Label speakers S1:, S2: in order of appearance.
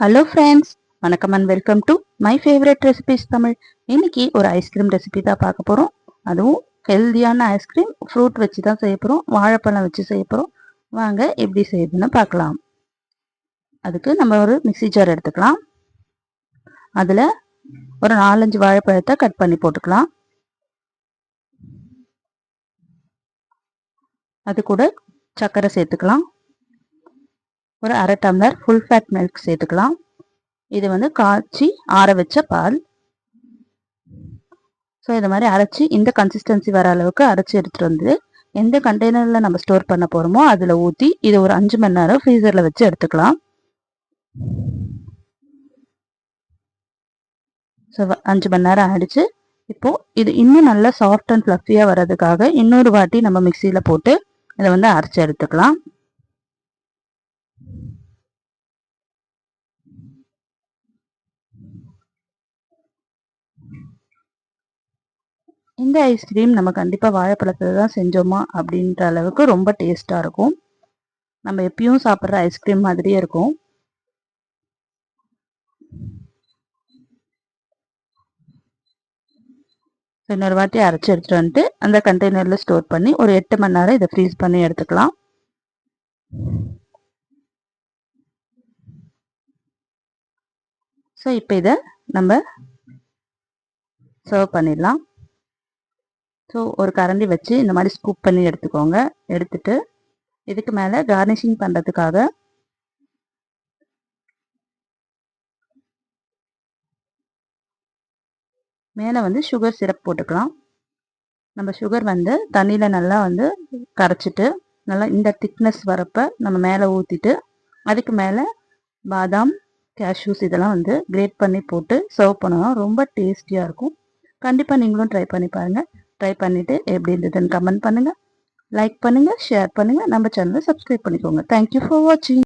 S1: Hello friends வணக்கம் and welcome to my favourite recipes Tamil. இன்னைக்கு ஒரு ஐஸ்கிரீம் ரெசிபி தான் பார்க்க போகிறோம் அதுவும் ஹெல்தியான ஐஸ்கிரீம் ஃப்ரூட் வச்சு தான் செய்ய போகிறோம் வாழைப்பழம் வச்சு செய்ய போகிறோம் வாங்க எப்படி செய்யுதுன்னு பார்க்கலாம். அதுக்கு நம்ம ஒரு மிக்சி ஜார் எடுத்துக்கலாம். அதில் ஒரு நாலஞ்சு வாழைப்பழத்தை கட் பண்ணி போட்டுக்கலாம். அது கூட சர்க்கரை சேர்த்துக்கலாம். ஒரு அரை டம்ளர் ஃபுல் ஃபேட் மில்க் சேர்த்துக்கலாம். இது வந்து காய்ச்சி ஆற வச்ச பால். ஸோ இது மாதிரி அரைச்சி இந்த கன்சிஸ்டன்சி வர அளவுக்கு அரைச்சி எடுத்துகிட்டு வந்து எந்த கண்டெய்னரில் நம்ம ஸ்டோர் பண்ண போகிறோமோ அதில் ஊற்றி இதை ஒரு அஞ்சு மணி நேரம் ஃப்ரீசரில் வச்சு எடுத்துக்கலாம். ஸோ அஞ்சு மணி நேரம் ஆயிடுச்சு. இப்போது இது இன்னும் நல்லா சாஃப்ட் அண்ட் ஃப்ளஃபியாக வர்றதுக்காக இன்னொரு வாட்டி நம்ம மிக்சியில் போட்டு இதை வந்து அரைச்சி எடுத்துக்கலாம். இந்த ஐஸ்கிரீம் நம்ம கண்டிப்பாக வாழைப்பழத்தில் தான் செஞ்சோமா அப்படின்ற அளவுக்கு ரொம்ப டேஸ்ட்டாக இருக்கும். நம்ம எப்பயும் சாப்பிட்ற ஐஸ்கிரீம் மாதிரியே இருக்கும். இன்னொரு வாட்டி அரைச்சி எடுத்துகிட்டு வந்துட்டு அந்த கண்டெய்னரில் ஸ்டோர் பண்ணி ஒரு எட்டு மணி நேரம் இதை ஃப்ரீஸ் பண்ணி எடுத்துக்கலாம். ஸோ இப்போ இதை நம்ம சர்வ் பண்ணிடலாம். ஸோ ஒரு கரண்டி வச்சு இந்த மாதிரி ஸ்கூப் பண்ணி எடுத்துக்கோங்க. எடுத்துட்டு இதுக்கு மேலே கார்னிஷிங் பண்ணுறதுக்காக மேலே வந்து சுகர் சிரப் போட்டுக்கலாம். நம்ம சுகர் வந்து தண்ணியில் நல்லா வந்து கரைச்சிட்டு நல்லா இந்த திக்னஸ் வரப்போ நம்ம மேலே ஊற்றிட்டு அதுக்கு மேலே பாதாம் கேஷ்யூஸ் இதெல்லாம் வந்து கிரேட் பண்ணி போட்டு சர்வ் பண்ணணும் ரொம்ப டேஸ்டியாக இருக்கும். கண்டிப்பாக நீங்களும் ட்ரை பண்ணி பாருங்கள் ட்ரை பண்ணிவிட்டு எப்படி இருந்ததுன்னு கமெண்ட் பண்ணுங்கள் லைக் பண்ணுங்கள் ஷேர் பண்ணுங்கள் நம்ம சேனலை சப்ஸ்கிரைப் பண்ணிக்கோங்க. தேங்க்யூ ஃபார் வாட்சிங்